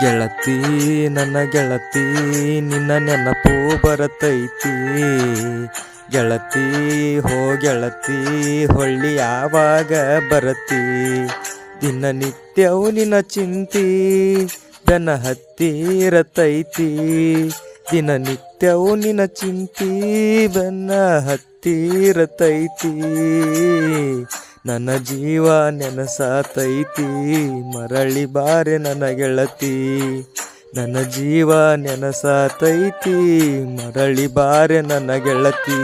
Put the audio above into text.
ಗೆಳತಿ, ನನ್ನ ಗೆಳತಿ, ನಿನ್ನ ನೆನಪು ಬರತೈತಿ. ಗೆಳತಿ, ಹೋ ಗೆಳತಿ, ಹೊಳ್ಳಿ ಯಾವಾಗ ಬರತಿ? ದಿನನಿತ್ಯವು ನಿನ್ನ ಚಿಂತಿ, ದನ ಹತ್ತಿರತೈತಿ ದಿನನಿತ್ಯವು ನಿನ್ನ ಚಿಂತಿ, ಬೆನ್ನ ಹತ್ತಿರತೈತಿ ನನ್ನ ಜೀವ ನೆನಸಾತೈತಿ ಮರಳಿ ಬಾರೆ ನನ್ನ ಗೆಳತಿ. ನನ್ನ ಜೀವ ನೆನಸಾತೈತಿ ಮರಳಿ ಬಾರೆ ನನ್ನ ಗೆಳತಿ.